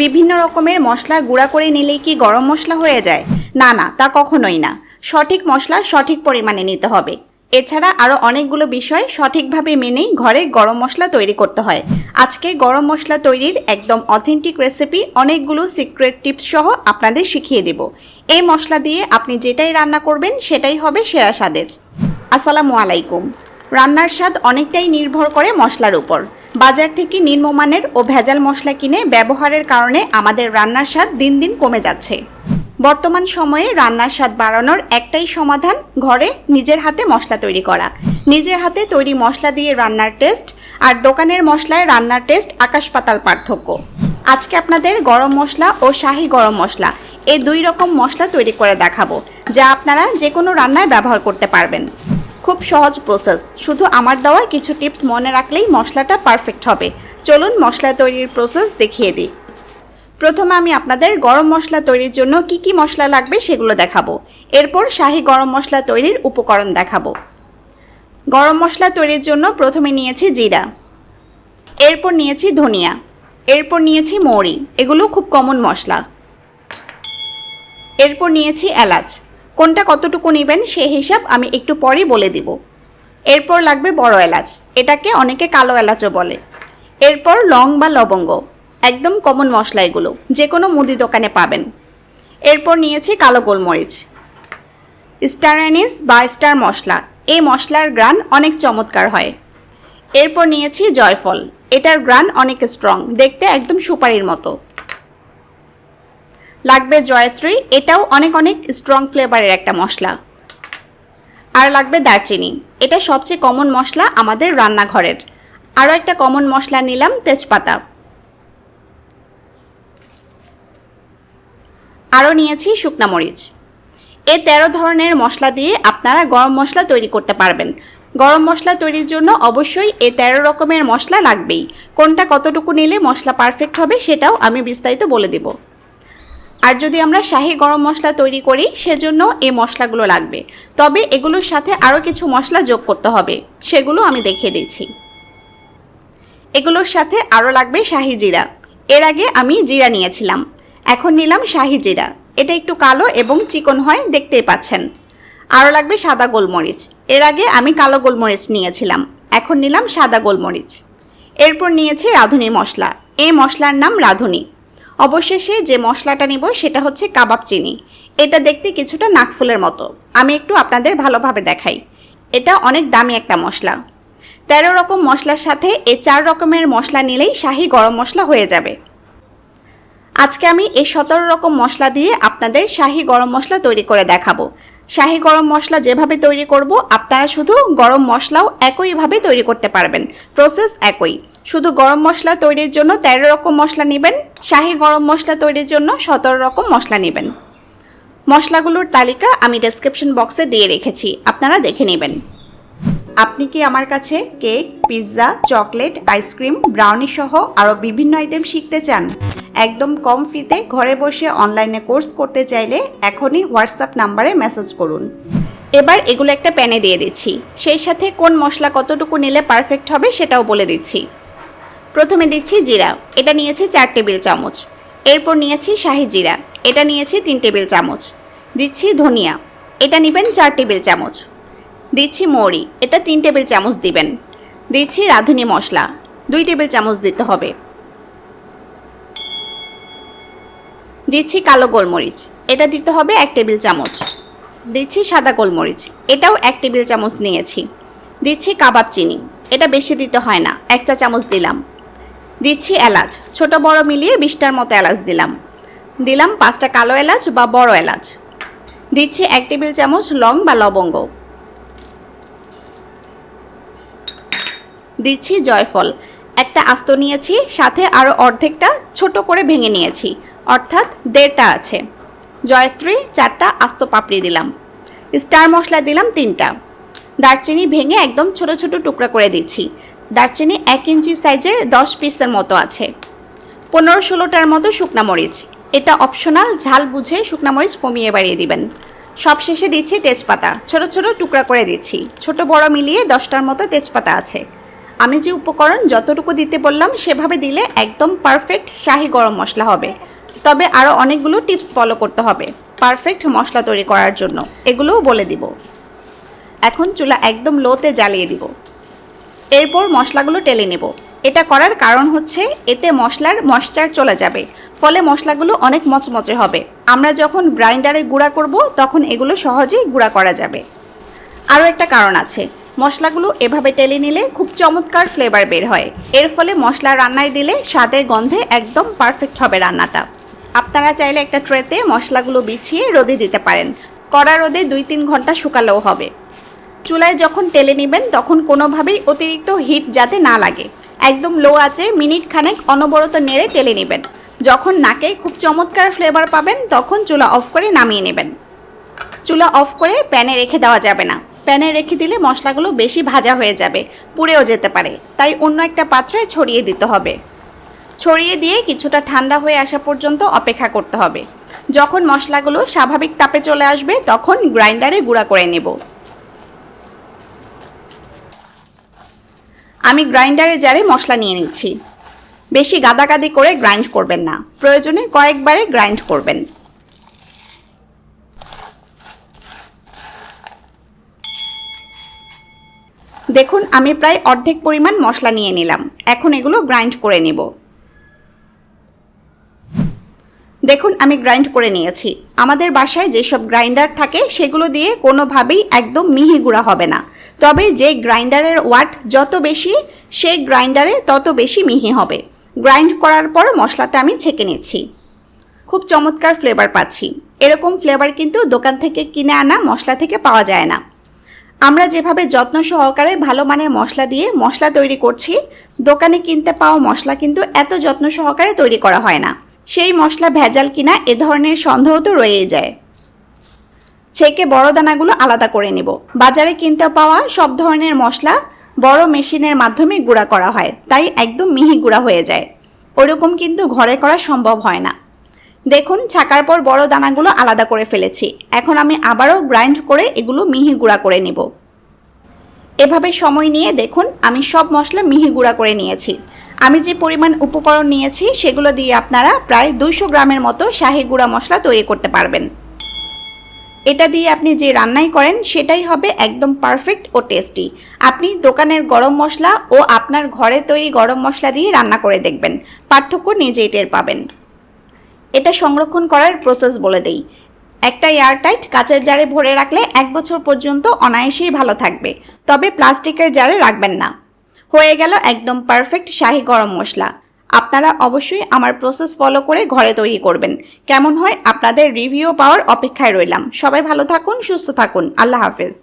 বিভিন্ন রকমের মশলা গুঁড়া করে নিলেই কি গরম মশলা হয়ে যায়? না না, তা কখনোই না। সঠিক মশলা সঠিক পরিমাণে নিতে হবে। এছাড়া আরও অনেকগুলো বিষয় সঠিকভাবে মেনেই ঘরে গরম মশলা তৈরি করতে হয়। আজকে গরম মশলা তৈরির একদম অথেন্টিক রেসিপি অনেকগুলো সিক্রেট টিপস সহ আপনাদের শিখিয়ে দেব। এই মশলা দিয়ে আপনি যেটাই রান্না করবেন, সেটাই হবে সেরা স্বাদের। আসসালামু আলাইকুম। রান্নার স্বাদ অনেকটাই নির্ভর করে মশলার উপর। বাজার থেকে নিম্নমানের ও ভেজাল মশলা কিনে ব্যবহারের কারণে আমাদের রান্নার স্বাদ দিন দিন কমে যাচ্ছে। বর্তমান সময়ে রান্নার স্বাদ বাড়ানোর একটাই সমাধান ঘরে নিজের হাতে মশলা তৈরি করা। নিজের হাতে তৈরি মশলা দিয়ে রান্নার টেস্ট আর দোকানের মশলায় রান্নার টেস্ট আকাশ পাতাল পার্থক্য। আজকে আপনাদের গরম মশলা ও শাহি গরম মশলা, এই দুই রকম মশলা তৈরি করে দেখাবো, যা আপনারা যে কোনো রান্নায় ব্যবহার করতে পারবেন। খুব সহজ প্রসেস শুধু আমার দেওয়া কিছু টিপস মনে রাখলেই মশলাটা পারফেক্ট হবে। চলুন মশলা তৈরির প্রসেস দেখিয়ে দিই। প্রথমে আমি আপনাদের গরম মশলা তৈরির জন্য কি কি মশলা লাগবে সেগুলো দেখাবো। এরপর শাহি গরম মশলা তৈরির উপকরণ দেখাবো। গরম মশলা তৈরির জন্য প্রথমে নিয়েছি জিরা। এরপর নিয়েছি ধনিয়া। এরপর নিয়েছি মৌরি। এগুলো খুব কমন মশলা। এরপর নিয়েছি এলাচ। কোনটা কতটুকু নেবেন সে হিসাব আমি একটু পরেই বলে দিব। এরপর লাগবে বড় এলাচ। এটাকে অনেকে কালো এলাচও বলে। এরপর লং বা লবঙ্গ, একদম কমন মশলা এগুলো যে কোনো মুদি দোকানে পাবেন। এরপর নিয়েছি কালো গোলমরিচ। স্টার অ্যানিস বা স্টার মশলা, এই মশলার গ্রান অনেক চমৎকার হয়। এরপর নিয়েছি জয়ফল। এটার গ্রান অনেক স্ট্রং দেখতে একদম সুপারির মতো। লাগবে জয়ত্রী, এটাও অনেক অনেক স্ট্রং ফ্লেভারের একটা মশলা। আর লাগবে দারচিনি, এটা সবচেয়ে কমন মশলা আমাদের রান্নাঘরের। আরও একটা কমন মশলা নিলাম, তেজপাতা। আরও নিয়েছি শুকনা মরিচ। এ তেরো ধরনের মশলা দিয়ে আপনারা গরম মশলা তৈরি করতে পারবেন। গরম মশলা তৈরির জন্য অবশ্যই এ তেরো রকমের মশলা লাগবেই। কোনটা কতটুকু নিলে মশলা পারফেক্ট হবে সেটাও আমি বিস্তারিত বলে দেব। আর যদি আমরা শাহি গরম মশলা তৈরি করি, সেজন্য এই মশলাগুলো লাগবে। তবে এগুলোর সাথে আরও কিছু মশলা যোগ করতে হবে, সেগুলো আমি দেখিয়ে দিচ্ছি। এগুলোর সাথে আরও লাগবে শাহি জিরা। এর আগে আমি জিরা নিয়েছিলাম। এখন নিলাম শাহি জিরা। এটা একটু কালো এবং চিকন হয়, দেখতেই পাচ্ছেন। আরও লাগবে সাদা গোলমরিচ। এর আগে আমি কালো গোলমরিচ নিয়েছিলাম। এখন নিলাম সাদা গোলমরিচ। এরপর নিয়েছি রাঁধুনি মশলা। এই মশলার নাম রাঁধুনি। অবশেষে যে মশলাটা নিব সেটা হচ্ছে কাবাব চিনি। এটা দেখতে কিছুটা নাকফুলের মতো। আমি একটু আপনাদের ভালোভাবে দেখাই। এটা অনেক দামি একটা মশলা। তেরো রকম মশলার সাথে এই চার রকমের মশলা নিলেই শাহি গরম মশলা হয়ে যাবে। আজকে আমি এই সতেরো রকম মশলা দিয়ে আপনাদের শাহি গরম মশলা তৈরি করে দেখাবো। শাহি গরম মশলা যেভাবে তৈরি করব, আপনারা শুধু গরম মশলাও একইভাবে তৈরি করতে পারবেন। প্রসেস একই। শুধু গরম মশলা তৈরির জন্য তেরো রকম মশলা নেবেন, শাহি গরম মশলা তৈরির জন্য সতেরো রকম মশলা নেবেন। মশলাগুলোর তালিকা আমি ডেসক্রিপশন বক্সে দিয়ে রেখেছি, আপনারা দেখে নেবেন। আপনি কি আমার কাছে cake, pizza, chocolate, ice cream brownie সহ আরও বিভিন্ন আইটেম শিখতে চান? একদম কম ফিতে ঘরে বসে অনলাইনে কোর্স করতে চাইলে এখনই হোয়াটসঅ্যাপ নাম্বারে মেসেজ করুন। এবার এগুলো একটা প্যানে দিয়ে দিচ্ছি। সেই সাথে কোন মশলা কতটুকু নিলে পারফেক্ট হবে সেটাও বলে দিচ্ছি। প্রথমে দিচ্ছি জিরা। এটা নিয়েছি চার টেবিল চামচ। এরপর নিয়েছি শাহি জিরা। এটা নিয়েছি তিন টেবিল চামচ। দিচ্ছি ধনিয়া। এটা নেবেন চার টেবিল চামচ। দিচ্ছি মৌরি। এটা তিন টেবিল চামচ দিবেন। দিচ্ছি রাঁধুনি মশলা। দুই টেবিল চামচ দিতে হবে। দিচ্ছি কালো গোলমরিচ। এটা দিতে হবে এক টেবিল চামচ। দিচ্ছি সাদা গোলমরিচ। এটাও এক টেবিল চামচ নিয়েছি। দিচ্ছি কাবাব চিনি। এটা বেশি দিতে হয় না। একটা চামচ দিলাম। দিচ্ছি এলাচ। ছোট, বড় মিলিয়ে বিশটার মতো এলাচ দিলাম। দিলাম পাঁচটা কালো এলাচ বা বড় এলাচ। দিচ্ছি এক টেবিল চামচ লং বা লবঙ্গ। দিচ্ছি জয়ফল। একটা আস্ত নিয়েছি, সাথে আরও অর্ধেকটা ছোট করে ভেঙে নিয়েছি। অর্থাৎ দেড়টা আছে। জয়ত্রী চারটা আস্ত পাপড়ি দিলাম। স্টার মশলা দিলাম তিনটা। দারচিনি ভেঙে একদম ছোট ছোট টুকরা করে দিচ্ছি। দারচিনি এক ইঞ্চি সাইজের দশ পিসের মতো আছে। পনেরো ষোলোটার মতো শুকনা মরিচ। এটা অপশনাল ঝাল বুঝে শুকনা মরিচ কমিয়ে বাড়িয়ে দিবেন। সবশেষে দিচ্ছি তেজপাতা। ছোট ছোট টুকরা করে দিচ্ছি। ছোট বড় মিলিয়ে দশটার মতো তেজপাতা আছে। আমি যে উপকরণ যতটুকু দিতে বললাম, সেভাবে দিলে একদম পারফেক্ট শাহি গরম মশলা হবে। তবে আরও অনেকগুলো টিপস ফলো করতে হবে পারফেক্ট মশলা তৈরি করার জন্য। এগুলোও বলে দিব। এখন চুলা একদম লোতে জ্বালিয়ে দিব। এরপর মশলাগুলো টেলে নেব। এটা করার কারণ হচ্ছে এতে মশলার ময়শ্চার চলে যাবে, ফলে মশলাগুলো অনেক মচমচে হবে। আমরা যখন গ্রাইন্ডারে গুঁড়া করব, তখন এগুলো সহজেই গুঁড়া করা যাবে। আরও একটা কারণ আছে, মশলাগুলো এভাবে টেলে নিলে খুব চমৎকার ফ্লেভার বের হয়। এর ফলে মশলা রান্নায় দিলে স্বাদের গন্ধে একদম পারফেক্ট হবে রান্নাটা। আপনারা চাইলে একটা ট্রেতে মশলাগুলো বিছিয়ে রোদে দিতে পারেন। কড়া রোদে দুই তিন ঘণ্টা শুকালেও হবে। চুলায় যখন তেলে নেবেন, তখন কোনোভাবেই অতিরিক্ত হিট যাতে না লাগে। একদম লো আছে মিনিট খানেক অনবরত নেড়ে টেলে নেবেন। যখন নাকে খুব চমৎকার ফ্লেভার পাবেন, তখন চুলা অফ করে নামিয়ে নেবেন। চুলা অফ করে প্যানে রেখে দেওয়া যাবে না। প্যানে রেখে দিলে মশলাগুলো বেশি ভাজা হয়ে যাবে, পুড়েও যেতে পারে। তাই অন্য একটা পাত্রে ছড়িয়ে দিতে হবে। ছড়িয়ে দিয়ে কিছুটা ঠান্ডা হয়ে আসা পর্যন্ত অপেক্ষা করতে হবে। যখন মশলাগুলো স্বাভাবিক তাপে চলে আসবে, তখন গ্রাইন্ডারে গুঁড়া করে নেব। আমি গ্রাইন্ডারে জারে মশলা নিয়ে নিচ্ছি। বেশি গাদাগাদি করে গ্রাইন্ড করবেন না। প্রয়োজনে কয়েকবারে গ্রাইন্ড করবেন। দেখুন, আমি প্রায় অর্ধেক পরিমাণ মশলা নিয়ে নিলাম। এখন এগুলো গ্রাইন্ড করে নেব দেখুন আমি গ্রাইন্ড করে নিয়েছি। আমাদের বাসায় যেসব গ্রাইন্ডার থাকে, সেগুলো দিয়ে কোনোভাবেই একদম মিহি গুঁড়া হবে না। তবে যে গ্রাইন্ডারের ওয়াট যত বেশি সেই গ্রাইন্ডারে তত বেশি মিহি হবে। গ্রাইন্ড করার পর মশলাটা আমি ছেঁকে নিচ্ছি। খুব চমৎকার ফ্লেভার পাচ্ছি। এরকম ফ্লেভার কিন্তু দোকান থেকে কিনে আনা, মশলা থেকে পাওয়া যায় না। আমরা যেভাবে যত্ন সহকারে ভালো মানের মশলা দিয়ে মশলা তৈরি করছি, দোকানে কিনতে পাওয়া মশলা কিন্তু এত যত্ন সহকারে তৈরি করা হয় না। সেই মশলা ভেজাল কিনা এ ধরনের সন্দেহ তো রয়েই যায়। ছেঁকে বড় দানাগুলো আলাদা করে নেব। বাজারে কিনতে পাওয়া সব ধরনের মশলা বড় মেশিনের মাধ্যমে গুঁড়া করা হয়, তাই একদম মিহি গুঁড়া হয়ে যায়। ওরকম কিন্তু ঘরে করা সম্ভব হয় না। দেখুন, ছাকার পর বড় দানাগুলো আলাদা করে ফেলেছি। এখন আমি আবারও গ্রাইন্ড করে এগুলো মিহি গুঁড়া করে নেব। এভাবে সময় নিয়ে দেখুন, আমি সব মশলা মিহি গুঁড়া করে নিয়েছি। আমি যে পরিমাণ উপকরণ নিয়েছি, সেগুলো দিয়ে আপনারা প্রায় দুইশো গ্রামের মতো শাহি গুঁড়া মশলা তৈরি করতে পারবেন। এটা দিয়ে আপনি যে রান্নাই করেন, সেটাই হবে একদম পারফেক্ট ও টেস্টি আপনি দোকানের গরম মশলা ও আপনার ঘরে তৈরি গরম মশলা দিয়ে রান্না করে দেখবেন। পার্থক্য নিজেই টের পাবেন। এটা সংরক্ষণ করার প্রসেস বলে দেই। একটা এয়ারটাইট কাচের জারে ভরে রাখলে এক বছর পর্যন্ত অনায়াসেই ভালো থাকবে। তবে প্লাস্টিকের জারে রাখবেন না। হয়ে গেল একদম পারফেক্ট শাহি গরম মশলা। আপনারা অবশ্যই আমার প্রসেস ফলো করে ঘরে তৈরি করবেন। কেমন হয়? আপনাদের রিভিউ পাওয়ার অপেক্ষায় রইলাম। সবাই ভালো থাকুন, সুস্থ থাকুন। আল্লাহ হাফেজ।